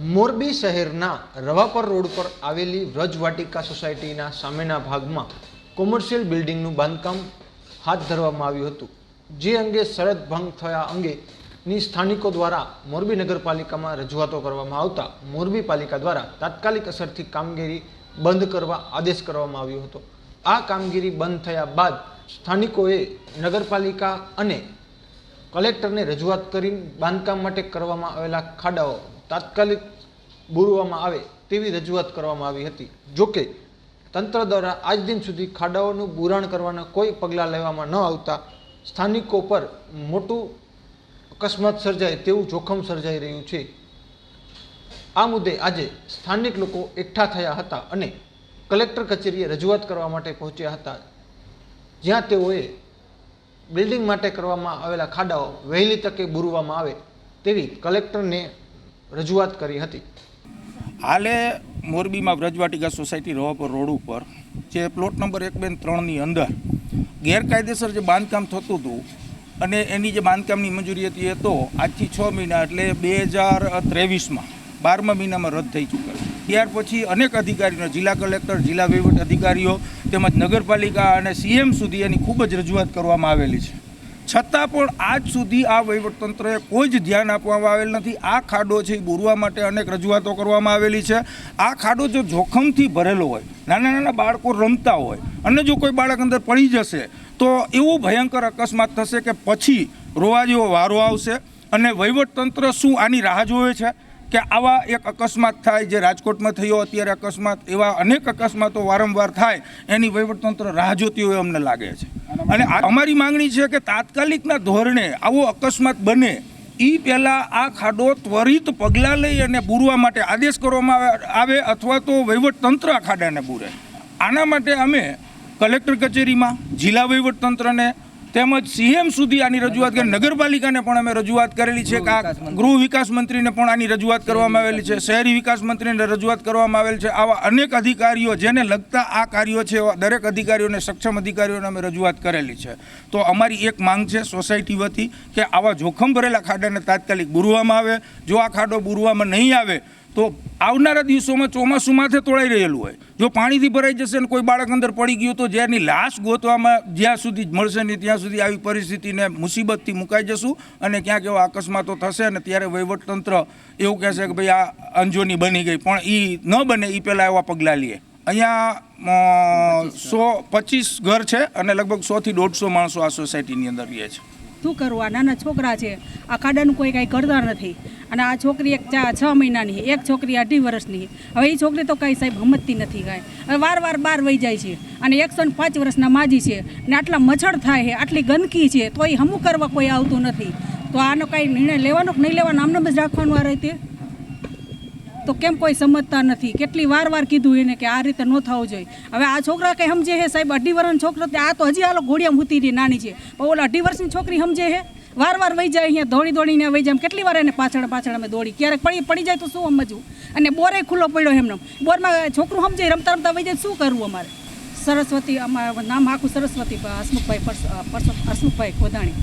મોરબી શહેરના રવાપર રોડ પર આવેલી વ્રજવાટિકા સોસાયટીના સામેના ભાગમાં કોમર્શિયલ બિલ્ડિંગનું બાંધકામ હાથ ધરવામાં આવ્યું હતું. જે અંગે શરત ભંગ થયા અંગેની સ્થાનિકો દ્વારા મોરબી નગરપાલિકામાં રજૂઆતો કરવામાં આવતા મોરબી પાલિકા દ્વારા તાત્કાલિક અસરથી કામગીરી બંધ કરવા આદેશ કરવામાં આવ્યો હતો. આ કામગીરી બંધ થયા બાદ સ્થાનિકોએ નગરપાલિકા અને કલેક્ટરને રજૂઆત કરી બાંધકામ માટે કરવામાં આવેલા ખાડાઓ તાત્કાલિક બોરવામાં આવે તેવી રજૂઆત કરવામાં આવી હતી. જોકે તંત્ર દ્વારા આજ દિન સુધી ખાડાઓનું બુરાણ કરવાના કોઈ પગલાં લેવામાં ન આવતા સ્થાનિકો પર મોટું અકસ્માત સર્જાય તેવું જોખમ સર્જાઈ રહ્યું છે. આ મુદ્દે આજે સ્થાનિક લોકો એકઠા થયા હતા અને કલેક્ટર કચેરીએ રજૂઆત કરવા માટે પહોંચ્યા હતા. જ્યાં તેઓએ બિલ્ડિંગ માટે કરવામાં આવેલા ખાડાઓ વહેલી તકે બુરવામાં આવે તેવી કલેક્ટરને રજૂઆત કરી હતી. હાલે મોરબીમાં વ્રજવાટિકા સોસાયટી રવાપર રોડ ઉપર, જે પ્લોટ નંબર એક બેન ત્રણની અંદર ગેરકાયદેસર જે બાંધકામ થતું હતું અને એની જે બાંધકામની મંજૂરી હતી એ તો આજથી છ મહિના એટલે બે હજાર ત્રેવીસમાં, બારમા મહિનામાં રદ થઈ ચૂક્યો. ત્યાર પછી અનેક અધિકારીઓ, જિલ્લા કલેક્ટર, જિલ્લા વહીવટ અધિકારીઓ તેમજ નગરપાલિકા અને સીએમ સુધી એની ખૂબ જ રજૂઆત કરવામાં આવેલી છે. છતાં પણ આજ સુધી આ વહીવટતંત્રએ કોઈ જ ધ્યાન આપવામાં આવેલ નથી. આ ખાડો છે એ બોરવા માટે અનેક રજૂઆતો કરવામાં આવેલી છે. આ ખાડો જો જોખમથી ભરેલો હોય, નાના નાના બાળકો રમતા હોય અને જો કોઈ બાળક અંદર પડી જશે, તો એવો ભયંકર અકસ્માત થશે કે પછી રોવા જેવો વારો આવશે અને વહીવટતંત્ર શું આની રાહ જોવે છે? કે આવા એક અકસ્માત થાય જે રાજકોટમાં થયો, અત્યારે અકસ્માત એવા અનેક અકસ્માતો વારંવાર થાય, એની વહીવટતંત્ર રાહ જોતી હોય અમને લાગે છે. અને અમારી માંગણી છે કે તાત્કાલિકના ધોરણે આવો અકસ્માત બને એ પહેલાં આ ખાડો ત્વરિત પગલાં લઈ અને બૂરવા માટે આદેશ કરવામાં આવે અથવા તો વહીવટતંત્ર આ ખાડાને બૂરે. આના માટે અમે કલેક્ટર કચેરીમાં, જિલ્લા વહીવટતંત્રને તેમજ સીએમ સુધી આની રજૂઆત કરી. નગરપાલિકાને પણ અમે રજૂઆત કરેલી છે કે આ ગૃહ વિકાસ મંત્રીને પણ આની રજૂઆત કરવામાં આવેલી છે. શહેરી વિકાસ મંત્રીને રજૂઆત કરવામાં આવેલ છે. આવા અનેક અધિકારીઓ જેને લગતા આ કાર્યો છે એવા દરેક અધિકારીઓને સક્ષમ અધિકારીઓને અમે રજૂઆત કરેલી છે. તો અમારી એક માંગ છે સોસાયટી વતી કે આવા જોખમ ભરેલા ખાડાને તાત્કાલિક બુરવામાં આવે. જો આ ખાડો બુરવામાં નહીં આવે તો આવનારા દિવસોમાં ચોમાસું માથે તોળાઈ રહેલું હોય. જો પાણીથી ભરાઈ જશે ને કોઈ બાળક અંદર પડી ગયું તો જ્યારની લાશ ગોતવામાં જ્યાં સુધી મળશે નહીં, ત્યાં સુધી આવી પરિસ્થિતિને મુસીબતથી મુકાઈ જશું અને ક્યાંક એવા અકસ્માતો થશે અને ત્યારે વહીવટતંત્ર એવું કહેશે કે ભાઈ આ અંજોની બની ગઈ. પણ એ ન બને એ પહેલાં એવા પગલાં લઈએ અહીંયા સો પચીસ ઘર છે અને લગભગ સોથી દોઢસો માણસો આ સોસાયટીની અંદર રહે છે. શું કરવું? આ નાના છોકરા છે. આ ખાડાનું કોઈ કાંઈ કરતા નથી. અને આ છોકરી એક છ મહિનાની એક છોકરી અઢી વર્ષની હવે એ છોકરી તો કાંઈ સાહેબ સમજતી નથી કાંઈ. હવે વાર વાર બહાર વહી જાય છે. અને એકસો ને પાંચ વર્ષના માજી છે. ને આટલા મચ્છર થાય છે, આટલી ગંદકી છે તો એ હમું કરવા કોઈ આવતું નથી. તો આનો કાંઈ નિર્ણય લેવાનો કે નહીં લેવાનો? આમને જ રાખવાનું આ રીતે? તો કેમ કોઈ સમજતા નથી? કેટલી વાર વાર કીધું એને કે આ રીતે ન થવું જોઈએ. હવે આ છોકરા કંઈ સમજે છે? સાહેબ, અઢી વર્ષનો છોકરો આ તો હજી હાલો ઘોડિયા મૂતી રહી, નાની છે. પણ ઓલા અઢી વર્ષની છોકરી સમજે છે? વાર વાર વહી જાય અહીંયા દોડી દોડીને વહી જાય. કેટલી વાર એને પાછળ પાછળ અમે દોડી. ક્યારેક પડી પડી જાય તો શું સમજવું? અને બોરે ખુલ્લો પડ્યો એમને. બોરમાં છોકરું સમજે, રમતા રમતા વહી જાય, શું કરવું અમારે? સરસ્વતી, અમારું નામ આખું સરસ્વતી હસમુખભાઈ હસમુખભાઈ કોદાણી